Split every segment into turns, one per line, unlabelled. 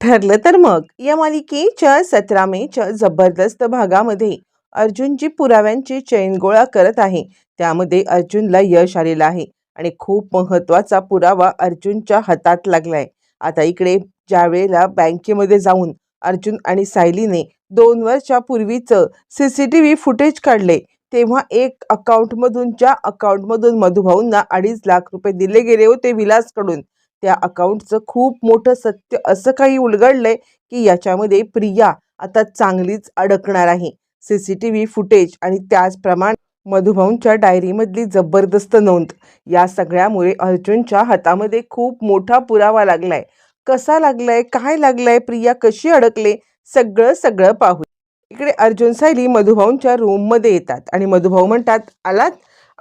ठरलं तर मग. या मालिकेच्या सतरा मेच्या जबरदस्त भागामध्ये अर्जुनची पुराव्यांची चैन गोळा करत आहे त्यामध्ये अर्जुनला यश आलेलं आहे आणि खूप महत्त्वाचा पुरावा अर्जुनच्या हातात लागलाय. आता इकडे ज्या वेळेला बँकेमध्ये जाऊन अर्जुन आणि सायलीने दोन वर्षापूर्वीचं C C T V footage काढले तेव्हा एक अकाउंटमधून ज्या अकाउंटमधून मधुभाऊंना अडीच लाख रुपये दिले गेले होते विलासकडून त्या अकाउंटचं खूप मोठं सत्य असं काही उलगडलंय की याच्यामध्ये प्रिया आता चांगलीच अडकणार आहे. C C T V footage आणि त्याचप्रमाणे मधुभाऊंच्या डायरीमधली जबरदस्त नोंद या सगळ्यामुळे अर्जुनच्या हातामध्ये खूप मोठा पुरावा लागलाय. कसा लागलाय? काय लागलाय? प्रिया कशी अडकले? सगळं सगळं पाहू. इकडे अर्जुन सायली मधुभाऊंच्या रूममध्ये येतात आणि मधुभाऊ म्हणतात आलात?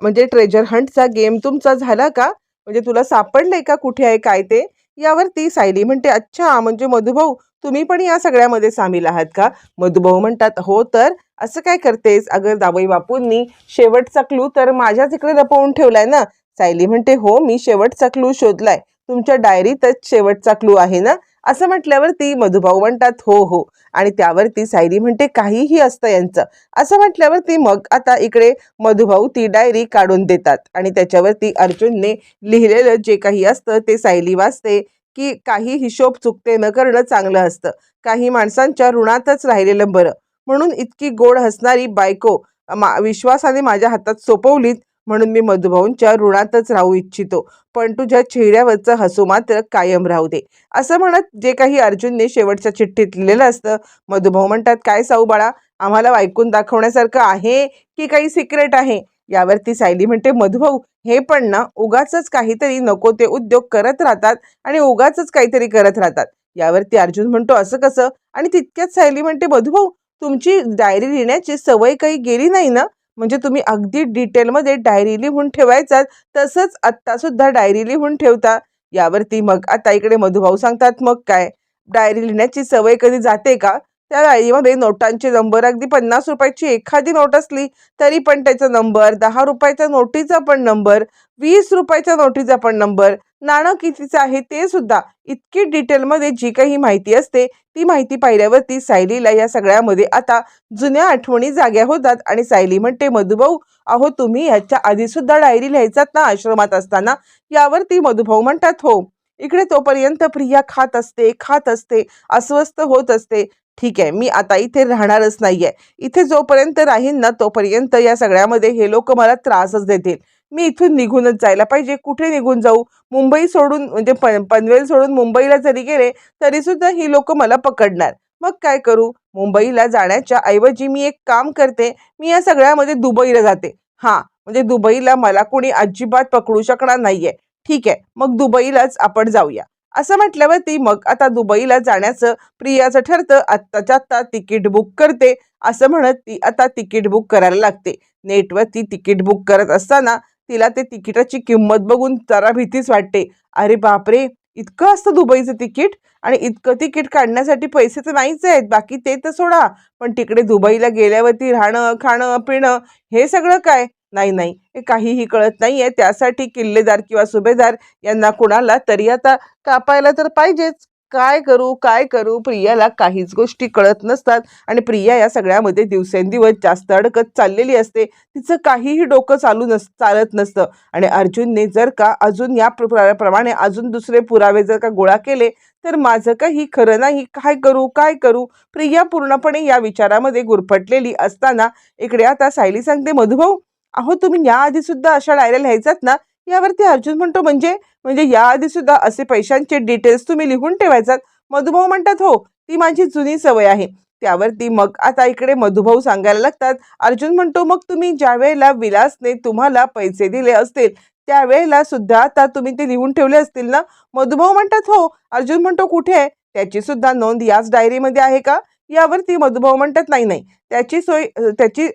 म्हणजे ट्रेजर हंटचा गेम तुमचा झाला का? म्हणजे तुला सापडलंय का? कुठे आहे? काय ते? यावरती सायली म्हणते अच्छा म्हणजे मधुभाऊ तुम्ही पण या सगळ्यामध्ये सामील आहात का? मधुभाऊ म्हणतात हो तर? असं काय करतेस? अगर दाबाई बापूंनी शेवटचा क्लू तर माझ्याच इकडे लपवून ठेवलाय ना? सायली म्हणते हो मी शेवटचा क्लू शोधलाय. तुमच्या डायरीतच शेवटचा क्लू आहे ना? असं म्हटल्यावरती मधुभाऊ म्हणतात हो हो. आणि त्यावरती सायली म्हणते काहीही असतं यांचं. असं म्हटल्यावरती मग आता इकडे मधुभाऊ ती डायरी काढून देतात. आणि त्याच्यावरती अर्जुनने लिहिलेलं जे काही असतं ते सायली वाचते की काही हिशोब चुकते न करणं चांगलं असतं. काही माणसांच्या ऋणातच राहिलेलं बरं. म्हणून इतकी गोड हसणारी बायको मा विश्वासाने माझ्या हातात सोपवलीत. म्हणून मी मधुभाऊंच्या ऋणातच राहू इच्छितो. पण तुझ्या चेहऱ्यावरचं हसू मात्र कायम राहू दे. असं म्हणत जे काही अर्जुनने शेवटच्या चिठ्ठीत लिहिलेलं असतं. मधुभाऊ म्हणतात काय साऊ बाळा आम्हाला ऐकून दाखवण्यासारखं आहे की काही सिक्रेट आहे? यावरती सायली म्हणते मधुभाऊ हे पण ना उगाच काहीतरी नको ते उद्योग करत राहतात आणि उगाच काहीतरी करत राहतात. यावरती अर्जुन म्हणतो असं कसं? आणि तितक्याच सायली म्हणते मधुभाऊ तुमची डायरी लिहिण्याची सवय काही गेली नाही ना? म्हणजे तुम्ही अगदी डिटेलमध्ये डायरी लिहून ठेवायचा तसंच आत्तासुद्धा डायरी लिहून ठेवता. यावरती मग आता इकडे मधुभाऊ सांगतात मग काय? डायरी लिहिण्याची सवय कधी जाते का? त्या डायरीमध्ये नोटांचे नंबर अगदी पन्नास रुपयाची एखादी नोट असली तरी पण त्याचा नंबर दहा रुपयाच्या नोटीचा पण नंबर वीस रुपयाच्या नोटीचा पण नंबर नाणं कितीचं आहे ते सुद्धा इतकी डिटेलमध्ये जी काही माहिती असते ती माहिती पाहिल्यावरती सायलीला या सगळ्यामध्ये आता जुन्या आठवणी जाग्या होतात आणि सायली म्हणते मधुभाऊ अहो तुम्ही ह्याच्या आधी सुद्धा डायरी लिहायचात ना आश्रमात असताना? यावरती मधुभाऊ म्हणतात हो इकडे तोपर्यंत प्रिया खात असते खात असते अस्वस्थ होत असते ठीक आहे मी आता इथे राहणारच नाहीये. इथे जोपर्यंत राहीन ना तोपर्यंत या सगळ्यामध्ये हे लोक मला त्रासच देतील. मी इथून निघूनच जायला पाहिजे. कुठे निघून जाऊ? मुंबई सोडून म्हणजे पन पनवेल सोडून मुंबईला जरी गेले तरी सुद्धा ही लोक मला पकडणार. मग काय करू? मुंबईला जाण्याच्या ऐवजी मी एक काम करते. मी या सगळ्यामध्ये दुबईला जाते. हां म्हणजे दुबईला मला कोणी अजिबात पकडू शकणार नाहीये. ठीक आहे मग दुबईलाच आपण जाऊया. असं म्हटल्यावरती मग आता दुबईला जाण्याचं प्रियाचं ठरतं. आत्ताच्या आत्ता तिकीट बुक करते. असं म्हणत ती आता तिकीट बुक करायला लागते. नेटवर ती तिकीट बुक करत असताना तिला ते तिकिटाची किंमत बघून जरा भीतीच वाटते. अरे बापरे! इतकं असतं दुबईचं तिकीट? आणि इतकं तिकीट काढण्यासाठी पैसे तर नाहीच आहेत. बाकी ते तर सोडा. पण तिकडे दुबईला गेल्यावरती राहणं खाणं पिणं हे सगळं काय? नाही नाही. हे काहीही कळत नाही आहे त्यासाठी किल्लेदार किंवा सुभेदार यांना कुणाला तरी आता कापायला तर पाहिजेच. काय करू काय करू? प्रियाला काहीच गोष्टी कळत नसतात. आणि प्रिया या सगळ्यामध्ये दिवसेंदिवस जास्त अडकत चाललेली असते. तिचं काहीही डोकं चालू नस चालत नसतं. आणि अर्जुनने जर का अजून या प्र प्रमाणे अजून दुसरे पुरावे जर का गोळा केले तर माझं काही खरं नाही. काय करू काय करू? प्रिया पूर्णपणे या विचारामध्ये गुरफटलेली असताना इकडे आता सायली सांगते मधुभाऊ अहो तुम्ही याआधी सुद्धा अशा डायऱ्या लिहायचात ना? यावरती अर्जुन म्हणतो म्हणजे म्हणजे याआधी सुद्धा असे पैशांचे डिटेल्स तुम्ही लिहून ठेवायचात? मधुभाऊ म्हणतात हो ती माझी जुनी सवय आहे. त्यावरती मग आता इकडे मधुभाऊ सांगायला लागतात. अर्जुन म्हणतो मग तुम्ही ज्या वेळेला विलासने तुम्हाला पैसे दिले असतील त्यावेळेला सुद्धा आता तुम्ही ते लिहून ठेवले असतील ना? मधुभाऊ म्हणतात हो. अर्जुन म्हणतो कुठे आहे? त्याची सुद्धा नोंद याच डायरीमध्ये आहे का? यावरती मधुभाऊ म्हणतात नाही नाही त्याची सोय त्याची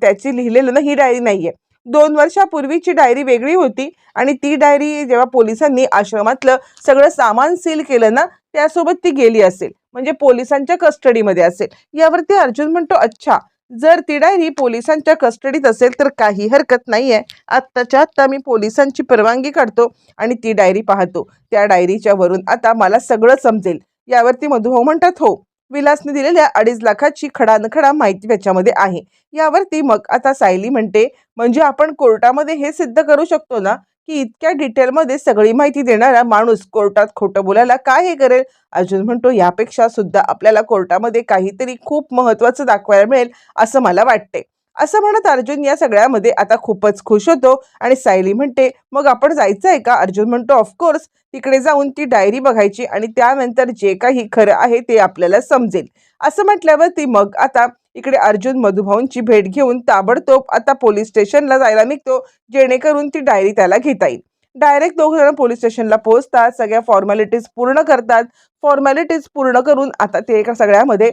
त्याची लिहिलेलं ना ही डायरी नाही आहे दोन वर्षापूर्वीची डायरी वेगळी होती आणि ती डायरी जेव्हा पोलिसांनी आश्रमातलं सगळं सामान सील केलं ना त्यासोबत ती गेली असेल. म्हणजे पोलिसांच्या कस्टडीमध्ये असेल. यावरती अर्जुन म्हणतो अच्छा जर ती डायरी पोलिसांच्या कस्टडीत असेल तर काही हरकत नाही आहे आत्ताच्या आत्ता मी पोलिसांची परवानगी काढतो आणि ती डायरी पाहतो. त्या डायरीच्या वरून आता मला सगळं समजेल. यावरती मधुभाऊ म्हणतात हो विलासने दिलेल्या अडीच लाखाची खडानखडा माहिती त्याच्यामध्ये आहे. यावरती मग आता सायली म्हणते म्हणजे आपण कोर्टामध्ये हे सिद्ध करू शकतो ना की इतक्या डिटेलमध्ये सगळी माहिती देणारा माणूस कोर्टात खोटं बोलायला काय हे करेल? अर्जुन म्हणतो यापेक्षा सुद्धा आपल्याला कोर्टामध्ये काहीतरी खूप महत्त्वाचं दाखवायला मिळेल असं मला वाटते असं म्हणत अर्जुन या सगळ्यामध्ये आता खूपच खुश होतो आणि सायली म्हणते मग आपण जायचं आहे का? अर्जुन म्हणतो ऑफकोर्स तिकडे जाऊन ती डायरी बघायची आणि त्यानंतर जे काही खरं आहे ते आपल्याला समजेल. असं म्हटल्यावर ती मग आता इकडे अर्जुन मधुभाऊंची भेट घेऊन ताबडतोब आता पोलीस स्टेशनला जायला निघतो जेणेकरून ती डायरी त्याला घेता येईल. डायरेक्ट दोघ जण पोलीस स्टेशनला पोहोचतात सगळ्या फॉर्मॅलिटीज पूर्ण करतात. फॉर्मॅलिटीज पूर्ण करून आता ते एका सगळ्यामध्ये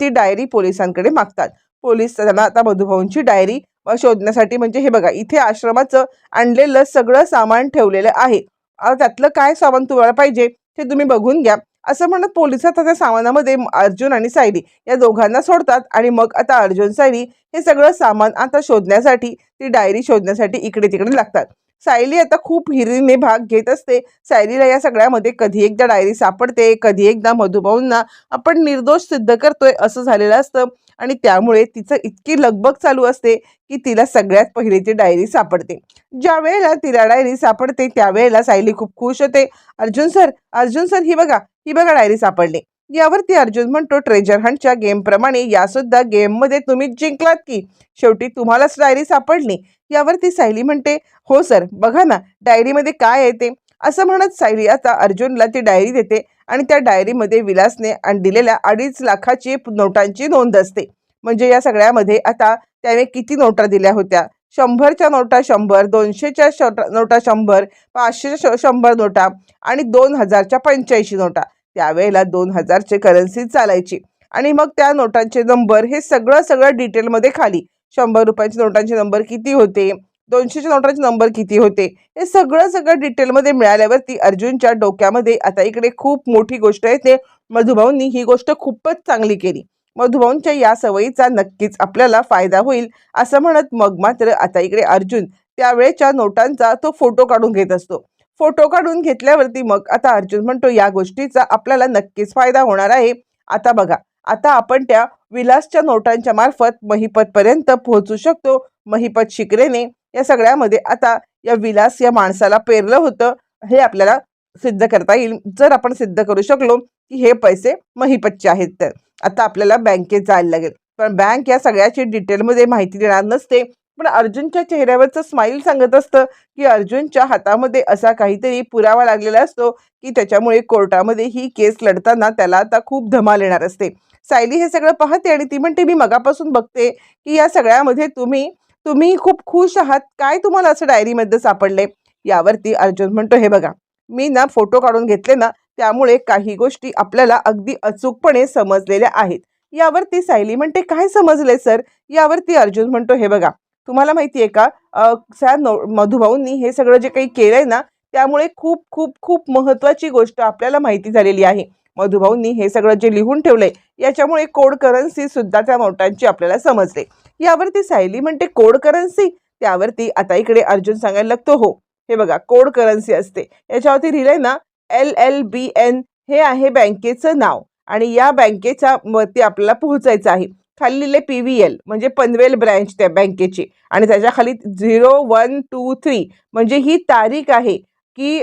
ती डायरी पोलिसांकडे मागतात. पोलीस त्यांना आता मधुभाऊंची डायरी शोधण्यासाठी म्हणजे हे बघा इथे आश्रमाचं आणलेलं सगळं सामान ठेवलेलं आहे. आता त्यातलं काय सामान तुम्हाला पाहिजे ते तुम्ही बघून घ्या. असं म्हणत पोलिसात त्या सामानामध्ये अर्जुन आणि सायली या दोघांना सोडतात आणि मग आता अर्जुन सायली हे सगळं सामान आता शोधण्यासाठी ती डायरी शोधण्यासाठी इकडे तिकडे लागतात. सायली आता खूप हिरीने भाग घेत असते. सायलीला या सगळ्यामध्ये कधी एकदा डायरी सापडते कधी एकदा मधुभाऊंना आपण निर्दोष सिद्ध करतोय असं झालेलं असतं. आणि त्यामुळे तिचं इतकी लगबग चालू असते की तिला सगळ्यात पहिले ती डायरी सापडते. ज्या वेळेला तिला डायरी सापडते त्यावेळेला सायली खूप खुश होते. अर्जुन सर अर्जुन सर ही बघा ही बघा डायरी सापडली. यावरती अर्जुन म्हणतो ट्रेजर हंटच्या गेमप्रमाणे यासुद्धा गेममध्ये तुम्ही जिंकलात की? शेवटी तुम्हालाच डायरी सापडली. यावरती सायली म्हणते हो सर बघा ना डायरीमध्ये काय आहे ते. असं म्हणत सायली आता अर्जुनला ती डायरी देते आणि त्या डायरीमध्ये विलासने दिलेल्या अडीच लाखाची नोटांची नोंद असते. म्हणजे या सगळ्यामध्ये आता त्याने किती नोटा दिल्या होत्या? शंभरच्या नोटा शंभर दोनशेच्या नोटा शंभर पाचशेच्या श- शंभर नोटा आणि दोन हजारच्या पंच्याऐंशी नोटा. त्यावेळेला दोन हजारचे करन्सी चालायची आणि मग त्या नोटांचे नंबर हे सगळं सगळं डिटेलमध्ये खाली. शंभर रुपयाच्या नोटांचे नंबर किती होते? दोनशेच्या नोटांचे नंबर किती होते? हे सगळं सगळं डिटेलमध्ये मिळाल्यावरती अर्जुनच्या डोक्यामध्ये आता इकडे खूप मोठी गोष्ट येते मधुभाऊंनी ही गोष्ट खूपच चांगली केली. मधुभाऊंच्या या सवयीचा नक्कीच आपल्याला फायदा होईल असं म्हणत मग मात्र आता इकडे अर्जुन त्यावेळेच्या नोटांचा तो फोटो काढून घेत असतो. फोटो काढून घेतल्यावरती मग आता अर्जुन म्हणतो या गोष्टीचा आपल्याला नक्कीच फायदा होणार आहे. आता बघा आता आपण त्या विलासच्या नोटांच्या मार्फत महिपतपर्यंत पोहोचू शकतो. महिपत शिकरेने या सगळ्यामध्ये आता या विलास या माणसाला पेरलं होतं. हे आपल्याला सिद्ध करता येईल. जर आपण सिद्ध करू शकलो की हे पैसे महिपतचे आहेत तर. आता आपल्याला बँकेत जायला लागेल. पण बँक या सगळ्याची डिटेलमध्ये माहिती देणार नसते. पण अर्जुनच्या चेहऱ्यावरचं स्माईल सांगत असतं की अर्जुनच्या हातामध्ये असा काहीतरी पुरावा लागलेला असतो की त्याच्यामुळे कोर्टामध्ये ही केस लढताना त्याला आता खूप धमाल येणार असते. सायली हे सगळं पाहते आणि ती म्हणते मी मगापासून बघते की या सगळ्यामध्ये तुम्ही तुम्ही खूप खुश आहात. काय तुम्हाला असं डायरीमध्ये सापडले यावरती अर्जुन म्हणतो हे बघा मी ना फोटो काढून घेतले ना त्यामुळे काही गोष्टी आपल्याला अगदी अचूकपणे समजलेल्या आहेत. यावरती सायली म्हणते काय समजले सर? यावरती अर्जुन म्हणतो हे बघा तुम्हाला माहिती आहे का सॅ नो मधुभाऊंनी हे सगळं जे काही केलंय ना त्यामुळे खूप खूप खूप महत्त्वाची गोष्ट आपल्याला माहिती झालेली आहे. मधुभाऊंनी हे सगळं जे लिहून ठेवलंय याच्यामुळे कोड करन्सी सुद्धा त्या नोटांची आपल्याला समजले यावरती सायली म्हणते कोड करन्सी त्यावरती आता इकडे अर्जुन सांगायला लागतो हो हे बघा कोड करन्सी असते. याच्यावरती लिहिलंय ना एल एल बी एन हे आहे बँकेचं नाव आणि या बँकेच्या वरती आपल्याला पोहोचायचं आहे. खाली लिहिले पी व्ही एल म्हणजे पनवेल ब्रँच त्या बँकेची आणि त्याच्याखाली झिरो वन टू थ्री म्हणजे ही तारीख आहे की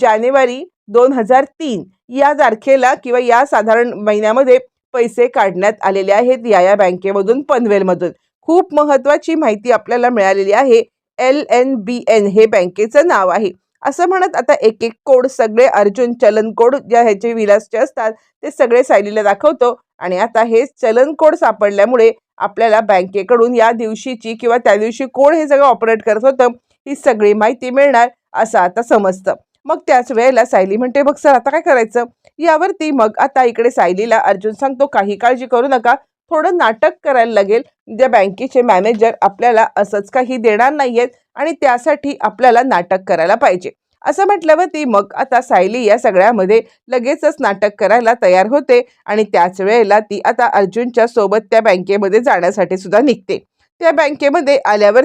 जानेवारी दोन हजार तीन या तारखेला किंवा या साधारण महिन्यामध्ये पैसे काढण्यात आलेले आहेत या या बँकेमधून पनवेलमधून. खूप महत्त्वाची माहिती आपल्याला मिळालेली आहे एल एन बी एन हे बँकेचं नाव आहे. असं म्हणत आता एक एक कोड सगळे अर्जुन चलन कोड ज्या ह्याचे विलासचे असतात ते सगळे सायलीला दाखवतो. आणि आता हे चलन कोड सापडल्यामुळे आपल्याला बँकेकडून या दिवशीची किंवा त्या दिवशी कोण हे सगळं ऑपरेट करत होतं ही सगळी माहिती मिळणार असं आता समजतं. मग त्याच वेळेला सायली म्हणते बघ सर आता काय करायचं? यावरती मग आता इकडे सायलीला अर्जुन सांगतो काही काळजी करू नका. थोडं नाटक करायला लागेल. ज्या बँकेचे मॅनेजर आपल्याला असंच काही देणार नाहीयेत आणि त्यासाठी आपल्याला नाटक करायला पाहिजे. असं म्हटल्यावरती मग आता सायली या सगळ्यामध्ये लगेचच नाटक करायला तयार होते आणि त्याच वेळेला ती आता अर्जुनच्या सोबत त्या बँकेमध्ये जाण्यासाठी सुद्धा निघते. त्या बँकेमध्ये आल्यावर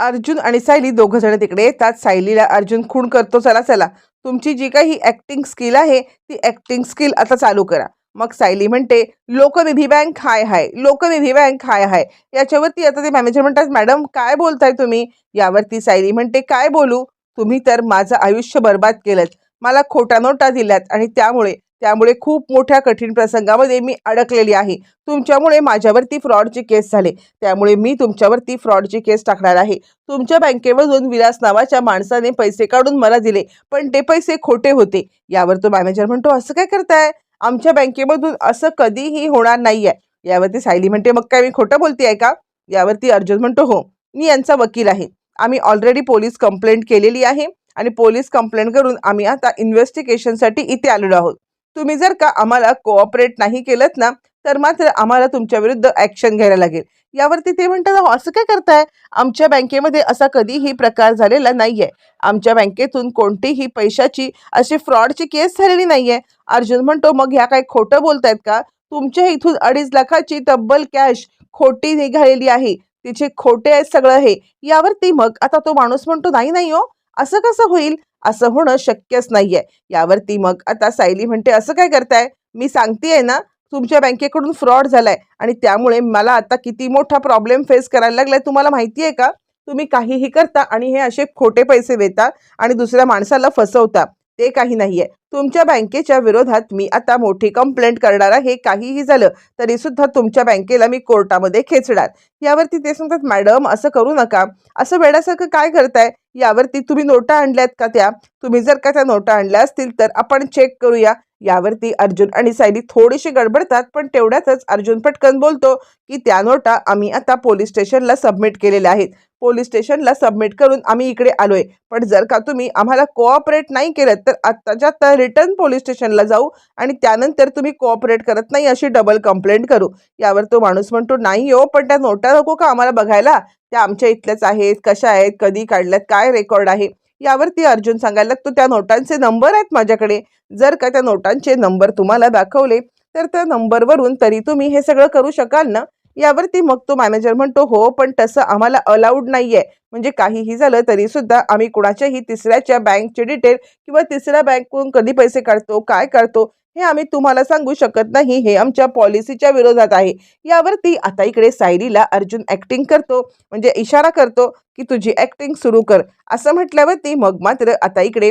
अर्जुन आणि सायली दोघं जण तिकडे येतात. सायलीला अर्जुन खूण करतो चला चला. तुमची जी काही ॲक्टिंग स्किल आहे ती ॲक्टिंग स्किल आता चालू करा. मग सायली म्हणते लोकनिधी बँक हाय हाय. लोकनिधी बँक हाय हाय. याच्यावरती आता ते मॅनेजर म्हणतात मॅडम काय बोलताय तुम्ही? यावरती सायली म्हणते काय बोलू? तुम्ही तर माझं आयुष्य बर्बाद केलं मला खोट्या नोटा दिल्यात आणि त्यामुळे त्यामुळे खूप मोठ्या कठीण प्रसंगामध्ये मी अडकलेली आहे. तुमच्यामुळे माझ्यावरती फ्रॉडची केस झाले. त्यामुळे मी तुमच्यावरती फ्रॉडची केस टाकणार आहे. तुमच्या बँकेमधून विलास नावाच्या माणसाने पैसे काढून मला दिले पण ते पैसे खोटे होते. यावर तो मॅनेजर म्हणतो असं काय करताय? आमच्या बँकेमधून असं कधीही होणार नाही आहे यावरती सायली म्हणते मग काय मी खोटं बोलते आहे का? यावरती अर्जुन म्हणतो हो मी यांचा वकील आहे. आम्ही ऑलरेडी पोलीस कंप्लेंट केलेली आहे आणि पोलीस कंप्लेंट करून आम्ही आता इन्व्हेस्टिगेशनसाठी इथे आलेलो आहोत. तुम्ही जर का आम्हाला कोऑपरेट नाही केलं ना तर मात्र आम्हाला तुमच्या विरुद्ध ॲक्शन घ्यायला लागेल. यावरती ते म्हणतात असं काय करताय? आमच्या बँकेमध्ये असा कधीही प्रकार झालेला नाहीये. आमच्या बँकेतून कोणतीही पैशाची अशी फ्रॉडची केस झालेली नाहीये. अर्जुन म्हणतो मग ह्या काय खोटं बोलतायत का? तुमच्या इथून अडीच लाखाची तब्बल कॅश खोटी निघालेली आहे. तिचे खोटे आहेत सगळं हे. यावरती मग आता तो माणूस म्हणतो नाही नाही हो. असं कसं होईल? असं होणं शक्यच नाहीये. यावरती मग आता सायली म्हणते असं काय करताय? मी सांगतेय ना तुमच्या बँकेकडून फ्रॉड झालाय आणि त्यामुळे मला आता किती मोठा प्रॉब्लेम फेस करायला लागलाय. तुम्हाला माहिती आहे का? तुम्ही काहीही करता आणि हे असे खोटे पैसे देता आणि दुसऱ्या माणसाला फसवता. ते काही नाहीये. तुमच्या बँकेच्या विरोधात मी आता मोठी कंप्लेंट करणार आहे. काहीही झालं तरी सुद्धा तुमच्या बँकेला मी कोर्टामध्ये खेचणार. यावरती ते सांगतात मॅडम असं करू नका. असं वेड्यासारखं काय करताय? यावरती तुम्ही नोटा आणल्यात का त्या? तुम्ही जर का त्या नोटा आणल्या असतील तर आपण चेक करूया. यावरती अर्जुन आणि सायली थोडीशी गडबडतात पण तेवढ्यातच अर्जुन पटकन बोलतो की त्या नोटा आम्ही आता पोलीस स्टेशनला सबमिट केलेल्या आहेत. पोलीस स्टेशनला सबमिट करून आम्ही इकडे आलोय. पण जर का तुम्ही आम्हाला कोऑपरेट नाही केलं तर आत्ताच्या आत्ता रिटर्न पोलीस स्टेशनला जाऊ आणि त्यानंतर तुम्ही कोऑपरेट करत नाही अशी डबल कंप्लेंट करू. यावर तो माणूस म्हणतो नाही हो पण त्या नोटा नको का आम्हाला बघायला? त्या आमच्या इथल्याच आहेत कशा आहेत कधी काढल्यात काय रेकॉर्ड आहे? यावरती अर्जुन सांगायला लागतो त्या नोटांचे नंबर आहेत माझ्याकडे. जर का त्या नोटांचे नंबर तुम्हाला दाखवले तर त्या नंबरवरून तरी तुम्ही हे सगळं करू शकाल ना? यावरती मग तो मॅनेजर म्हणतो हो पण तसं आम्हाला अलाउड नाहीये. म्हणजे काहीही झालं तरी सुद्धा आम्ही कुणाच्याही तिसऱ्याच्या बँकचे डिटेल किंवा तिसऱ्या बँककडून कधी पैसे काढतो काय काढतो हे आम्ही तुम्हाला सांगू शकत नाही. हे आमच्या पॉलिसीच्या विरोधात आहे. यावरती आता इकडे सायलीला अर्जुन ऍक्टिंग करतो. म्हणजे इशारा करतो की तुझी ऍक्टिंग सुरू कर. असं म्हटल्यावरती मग मात्र आता इकडे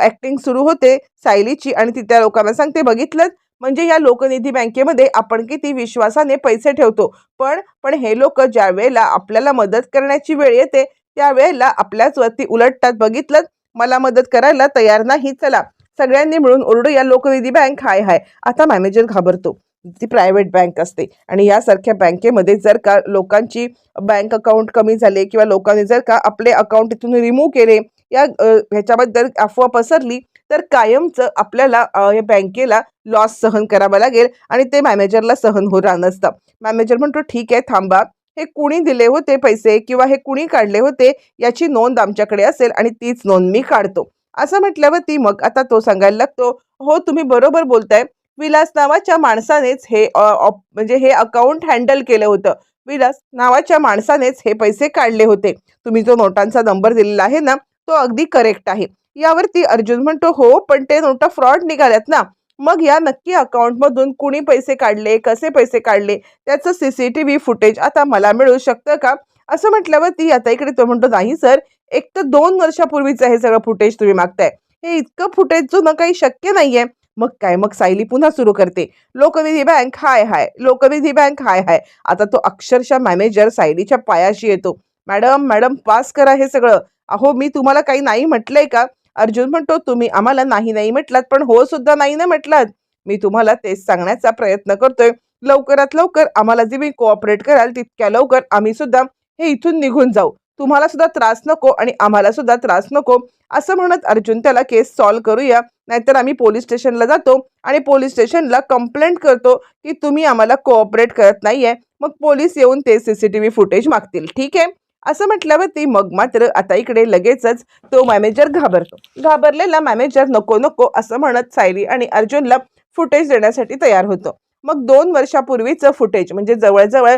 ऍक्टिंग सुरू होते सायलीची आणि ती त्या लोकांना सांगते बघितलं म्हणजे या लोकनिधी बँकेमध्ये आपण किती विश्वासाने पैसे ठेवतो. पण पण हे लोक ज्या वेळेला आपल्याला मदत करण्याची वेळ येते त्यावेळेला आपल्याच वरती उलटतात बघितलं मला मदत करायला तयार नाही चला. सगळ्यांनी मिळून ओरडूया लोकनिधी बँक हाय हाय. आता मॅनेजर घाबरतो. ती प्रायव्हेट बँक असते. आणि यासारख्या बँकेमध्ये जर का लोकांची बँक अकाउंट कमी झाले किंवा लोकांनी जर का आपले अकाउंट इथून रिमूव्ह केले या ह्याच्याबद्दल अफवा पसरली तर कायमचं आपल्याला या बँकेला लॉस सहन करावा लागेल आणि ते मॅनेजरला सहन होणार नसतं. मॅनेजर म्हणतो ठीक आहे थांबा. हे कुणी दिले होते पैसे किंवा हे कुणी काढले होते याची नोंद आमच्याकडे असेल आणि तीच नोंद मी काढतो. असं म्हटल्यावरती मग आता तो सांगायला लागतो हो तुम्ही बरोबर बोलताय. विलास नावाच्या माणसानेच हे ऑप- म्हणजे हे अकाउंट हँडल केलं होतं. विलास नावाच्या माणसानेच हे पैसे काढले होते. तुम्ही जो नोटांचा नंबर दिलेला आहे ना तो अगदी करेक्ट आहे. यावरती अर्जुन म्हणतो हो पण ते नोटा फ्रॉड निघाल्यात ना. मग या नक्की अकाउंटमधून कुणी पैसे काढले कसे पैसे काढले त्याचं C C T V footage आता मला मिळू शकतं का? असं म्हटल्यावरती आता इकडे तो म्हणतो नाही सर. एक तर दोन वर्षापूर्वीचं हे सगळं फुटेज तुम्ही मागताय. हे इतकं फुटेज जुनं काही शक्य नाहीये. मग काय? मग सायली पुन्हा सुरू करते. लोकनिधी बँक हाय हाय. लोकनिधी बँक हाय हाय. आता तो अक्षरशः मॅनेजर सायलीच्या पायाशी येतो. मॅडम मॅडम पास करा हे सगळं. अहो मी तुम्हाला काही नाही म्हटलंय का? अर्जुन म्हणतो तुम्ही आम्हाला नाही नाही म्हटलात पण हो सुद्धा नाही ना म्हटलात. मी तुम्हाला तेच सांगण्याचा प्रयत्न करतोय. लवकरात लवकर आम्हाला जे मी कोऑपरेट कराल तितक्या लवकर आम्ही सुद्धा हे इथून निघून जाऊ. तुम्हाला सुद्धा त्रास नको आणि आम्हाला सुद्धा त्रास नको. असं म्हणत अर्जुन त्याला केस सॉल्व्ह करूया. नाहीतर आम्ही पोलीस स्टेशनला जातो आणि पोलीस स्टेशनला कंप्लेंट करतो की तुम्ही आम्हाला कोऑपरेट करत नाहीये. मग पोलीस येऊन ते सीसीटीव्ही फुटेज मागतील. ठीक आहे? असं म्हटल्यावरती मग मात्र आता इकडे लगेचच तो मॅनेजर घाबरतो. घाबरलेला मॅनेजर नको नको असं म्हणत सायली आणि अर्जुनला फुटेज देण्यासाठी तयार होतो. मग दोन वर्षापूर्वीचं फुटेज म्हणजे जवळजवळ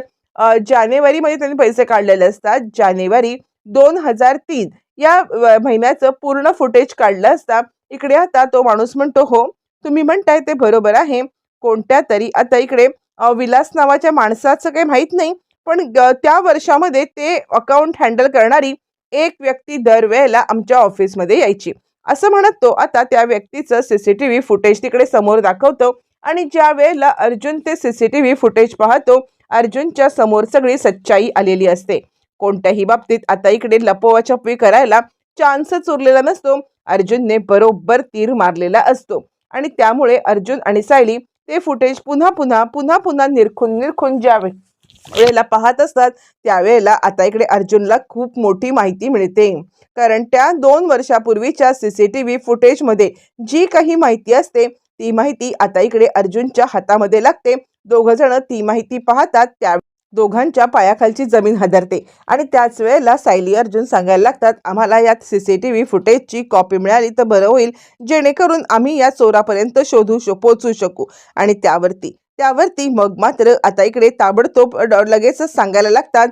जानेवारीमध्ये त्यांनी पैसे काढलेले असतात. जानेवारी दोन हजार तीन या महिन्याचं पूर्ण फुटेज काढलं असता इकडे आता तो माणूस म्हणतो हो तुम्ही म्हणताय ते बरोबर आहे. कोणत्या तरी आता इकडे विलास नावाच्या माणसाचं काही माहीत नाही. पण ग- त्या वर्षामध्ये ते अकाउंट हँडल करणारी एक व्यक्ती दरवेळेला आमच्या ऑफिसमध्ये यायची. असं म्हणत तो आता त्या व्यक्तीचं C C T V footage तिकडे समोर दाखवतो आणि ज्या वेळेला अर्जुन ते C C T V footage पाहतो अर्जुनच्या समोर सगळी सच्चाई आलेली असते. कोणत्याही बाबतीत आता इकडे लपोवाछपवी करायला चान्सच उरलेला नसतो. अर्जुनने बरोबर तीर मारलेला असतो. आणि त्यामुळे अर्जुन आणि सायली ते फुटेज पुन्हा पुन्हा पुन्हा पुन्हा निरखून निरखून ज्या वेळेला पाहत असतात त्यावेळेला आता इकडे अर्जुनला खूप मोठी माहिती मिळते. कारण त्या दोन वर्षापूर्वीच्या सी सी टी व्ही फुटेजमध्ये जी काही माहिती असते ती माहिती आता इकडे अर्जुनच्या हातामध्ये लागते. दोघ जण ती माहिती पाहतात त्या दोघांच्या पायाखालची जमीन हदरते. आणि त्याच वेळेला सायली अर्जुन सांगायला लागतात आम्हाला यात सी सी टी व्ही फुटेजची कॉपी मिळाली तर बरं होईल. जेणेकरून आम्ही या चोरापर्यंत शोधू शो पोचू शकू. आणि त्यावरती त्यावरती मग मात्र आता इकडे ताबडतोब ड- लगेचच सांगायला लागतात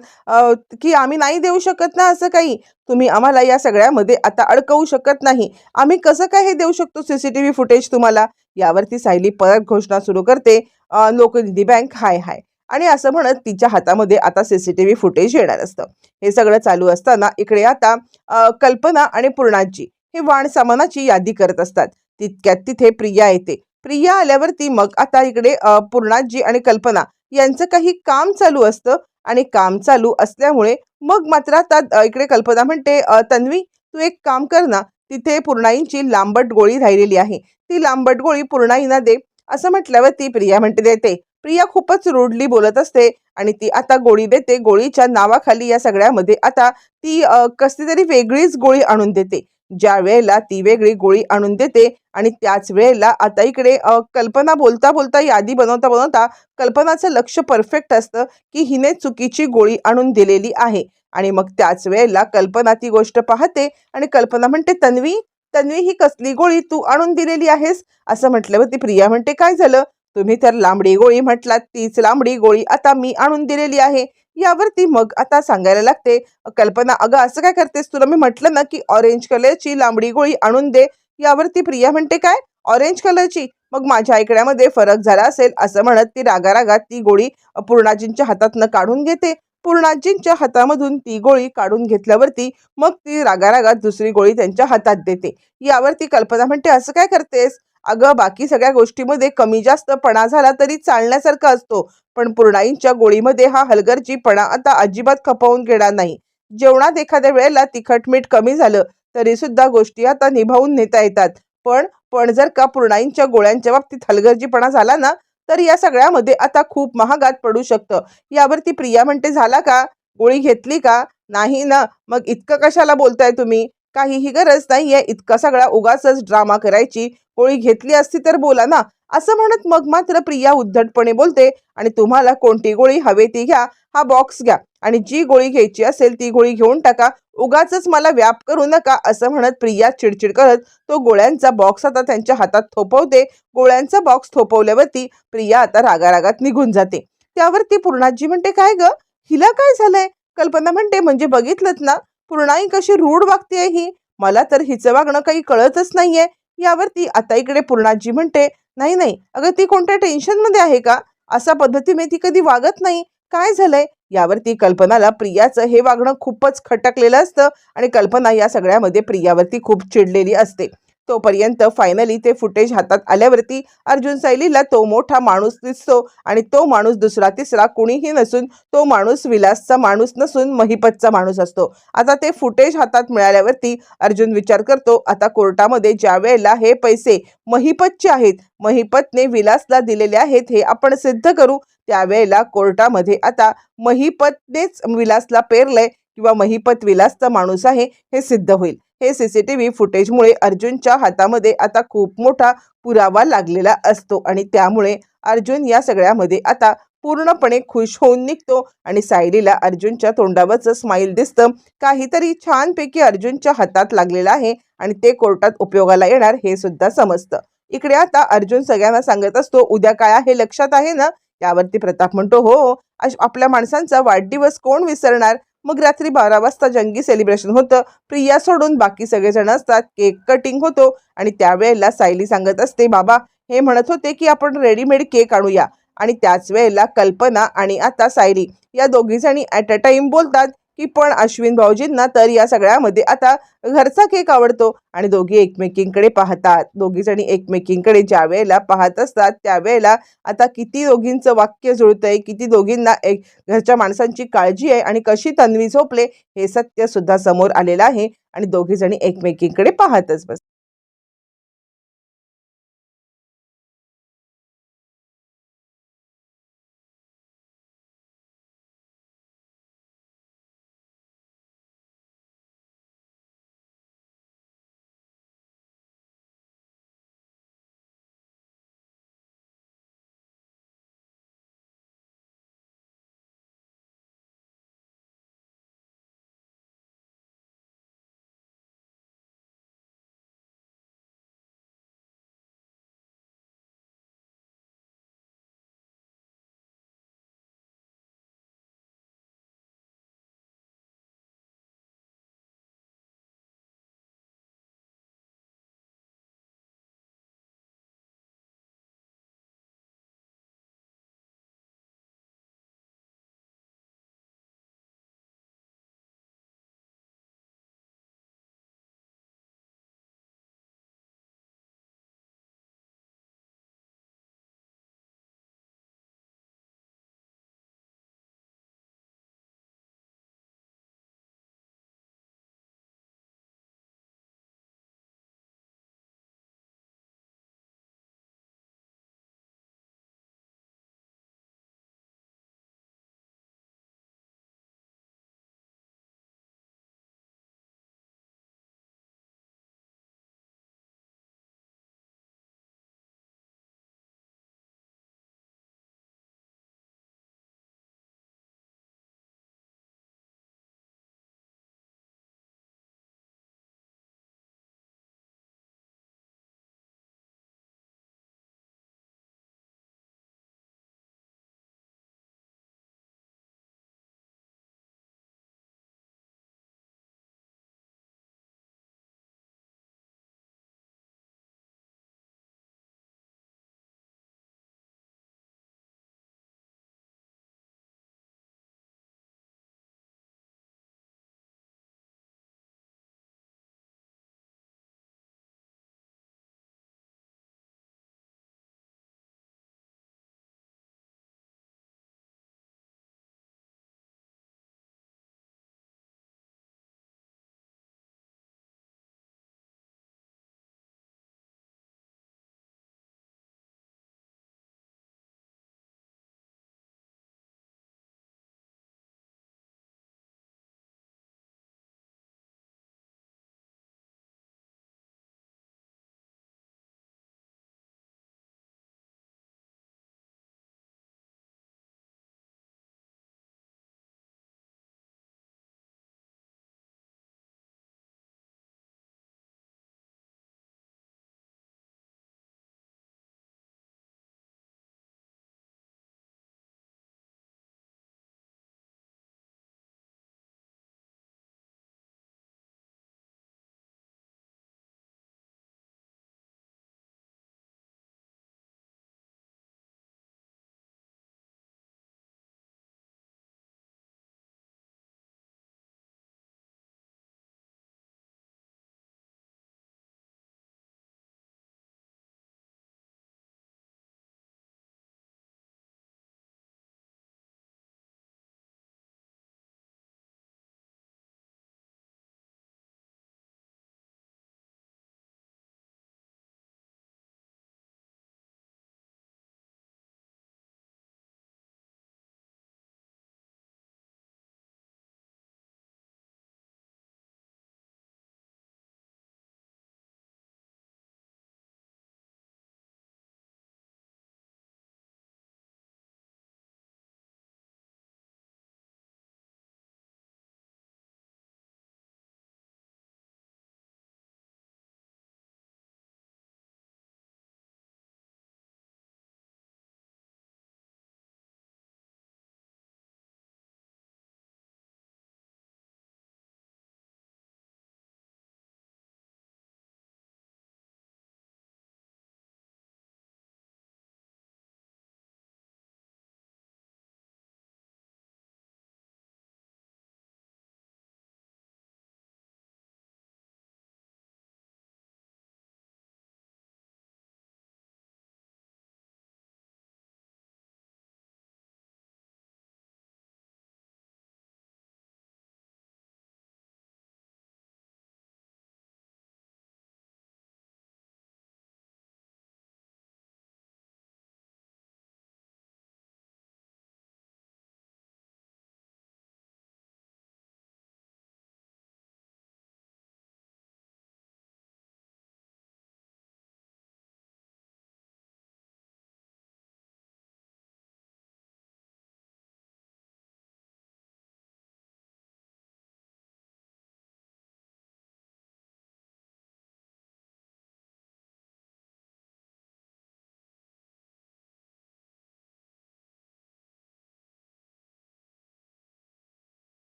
की आम्ही नाही देऊ शकत ना असं काही. तुम्ही आम्हाला या सगळ्यामध्ये आता अडकवू शकत नाही. आम्ही कसं काय हे देऊ शकतो C C T V footage तुम्हाला? यावरती सायली परत घोषणा सुरू करते लोकनिधी बँक हाय हाय. आणि असं म्हणत तिच्या हातामध्ये आता C C T V footage येणार असतं. हे सगळं चालू असताना इकडे आता कल्पना आणि पूर्णाजी हे वाण सामानाची यादी करत असतात. तितक्यात तिथे प्रिया येते. प्रिया आल्यावरती मग आता इकडे पूर्णाजी आणि कल्पना यांचं काही काम चालू असतं आणि काम चालू असल्यामुळे मग मात्र आता इकडे कल्पना म्हणते तन्वी तू एक काम कर ना तिथे पूर्णाईंची लांबट गोळी राहिलेली आहे. ती लांबट गोळी पूर्णाईना दे. असं म्हटल्यावर ती प्रिया म्हणते देते. प्रिया खूपच रूडली बोलत असते आणि ती आता गोळी देते. गोळीच्या नावाखाली या सगळ्यामध्ये आता ती कसली तरी वेगळीच गोळी आणून देते. ज्या वेळेला ती वेगळी गोळी आणून देते आणि त्याच वेळेला आता इकडे कल्पना बोलता बोलता यादी बनवता बनवता कल्पनाचं लक्ष परफेक्ट असतं की हिने चुकीची गोळी आणून दिलेली आहे. आणि मग त्याच वेळेला कल्पना ती गोष्ट पाहते आणि कल्पना म्हणते तन्वी तन्वी ही कसली गोळी तू आणून दिलेली आहेस? असं म्हटल्यावरती प्रिया म्हणते काय झालं? तुम्ही तर लांबडी गोळी म्हटलात तीच लांबडी गोळी आता मी आणून दिलेली आहे. यावरती मग आता सांगायला लागते कल्पना अगं असं काय करतेस तुला? मी म्हटलं ना की ऑरेंज कलरची लांबडी गोळी आणून दे. यावरती प्रिया म्हणते काय? ऑरेंज कलरची मग माझ्या ऐकण्यामध्ये फरक झाला असेल असं म्हणत ती रागारागात ती गोळी पूर्णाजींच्या हातातनं काढून घेते. पूर्णाजींच्या हातामधून ती गोळी काढून घेतल्यावरती मग ती रागारागात दुसरी गोळी त्यांच्या हातात देते. यावरती कल्पना म्हणते असं काय करतेस? अगं बाकी सगळ्या गोष्टीमध्ये कमी जास्त पणा झाला तरी चालण्यासारखा असतो. पण पूर्णाईंच्या गोळीमध्ये हा हलगर्जीपणा आता अजिबात खपवून घेणार नाही. जेवणात एखाद्या वेळेला तिखट मीठ कमी झालं तरी सुद्धा गोष्टी आता निभावून नेता येतात. पण पण जर का पूर्णाईंच्या गोळ्यांच्या बाबतीत हलगर्जीपणा झाला ना तर या सगळ्यामध्ये आता खूप महागात पडू शकतं. यावरती प्रिया म्हणते झाला का? गोळी घेतली का? नाही ना. मग इतकं कशाला बोलताय तुम्ही? काहीही गरज नाहीये. इतका सगळा उगाच ड्रामा करायची. गोळी घेतली असती तर बोला ना. असं म्हणत मग मात्र प्रिया उद्धटपणे बोलते आणि तुम्हाला कोणती गोळी हवे ती घ्या. हा बॉक्स घ्या. आणि जी गोळी घ्यायची असेल ती गोळी घेऊन टाका. उगाच मला व्याप करू नका असं म्हणत प्रिया चिडचिड करत तो गोळ्यांचा बॉक्स आता त्यांच्या हातात थोपवते. गोळ्यांचा बॉक्स थोपवल्यावरती प्रिया आता रागारागात निघून जाते. त्यावरती पूर्णाजी म्हणते काय ग? हिला काय झालंय? कल्पना म्हणते म्हणजे बघितलंत ना. पूर्णाई कशी रूढ वागते ही? मला तर हिचं वागणं काही कळतच नाहीये. यावरती आता इकडे पूर्णाजी म्हणते नाही नाही अगं ती कोणत्या टेन्शनमध्ये आहे का? असा पद्धतीने ती कधी वागत नाही. काय झालंय? यावरती कल्पनाला प्रियाचं हे वागणं खूपच खटकलेलं असतं आणि कल्पना या सगळ्यामध्ये प्रियावरती खूप चिडलेली असते. तोपर्यंत फायनली ते फुटेज हातात आल्यावरती अर्जुन सैलीला तो मोठा माणूस दिसतो आणि तो माणूस दुसरा तिसरा कुणीही नसून तो माणूस विलासचा माणूस नसून महिपतचा माणूस असतो. आता ते फुटेज हातात मिळाल्यावरती अर्जुन विचार करतो आता कोर्टामध्ये ज्या वेळेला हे पैसे महिपतचे आहेत महिपतने विलासला दिलेले आहेत हे आपण सिद्ध करू त्यावेळेला कोर्टामध्ये आता महिपतनेच विलासला पेरलंय किंवा महिपत विलासचा माणूस आहे हे सिद्ध होईल. हे सीसीटीव्ही फुटेजमुळे अर्जुनच्या हातामध्ये आता खूप मोठा पुरावा लागलेला असतो आणि त्यामुळे अर्जुन या सगळ्यामध्ये आता पूर्णपणे खुश होऊन निघतो आणि सायलीला अर्जुनच्या तोंडावरचं स्माईल दिसतं. काहीतरी छानपैकी अर्जुनच्या हातात लागलेलं आहे आणि ते कोर्टात उपयोगाला येणार हे सुद्धा समजतं. इकडे आता अर्जुन सगळ्यांना सांगत असतो उद्या काय आहे? लक्षात आहे ना? त्यावरती प्रताप म्हणतो हो अश- आपल्या माणसांचा वाढदिवस कोण विसरणार? मग रात्री बारा वाजता जंगी सेलिब्रेशन होतं. प्रिया सोडून बाकी सगळेजण असतात. केक कटिंग होतो आणि त्यावेळेला सायली सांगत असते बाबा हे म्हणत होते की आपण रेडीमेड केक आणूया. आणि त्याच वेळेला कल्पना आणि आता सायली या दोघी जणी ॲट अ टाइम बोलतात. की पण अश्विन भाऊजींना तर या सगळ्यामध्ये आता घरचा केक आवडतो. आणि दोघी एकमेकींकडे पाहतात. दोघी जणी एकमेकींकडे ज्या वेळेला पाहत असतात त्यावेळेला आता किती दोघींचं वाक्य जुळतंय किती दोघींना एक घरच्या माणसांची काळजी आहे आणि कशी तन्वी झोपले हे सत्य सुद्धा समोर आलेलं आहे. आणि दोघी जणी एकमेकींकडे पाहतच बस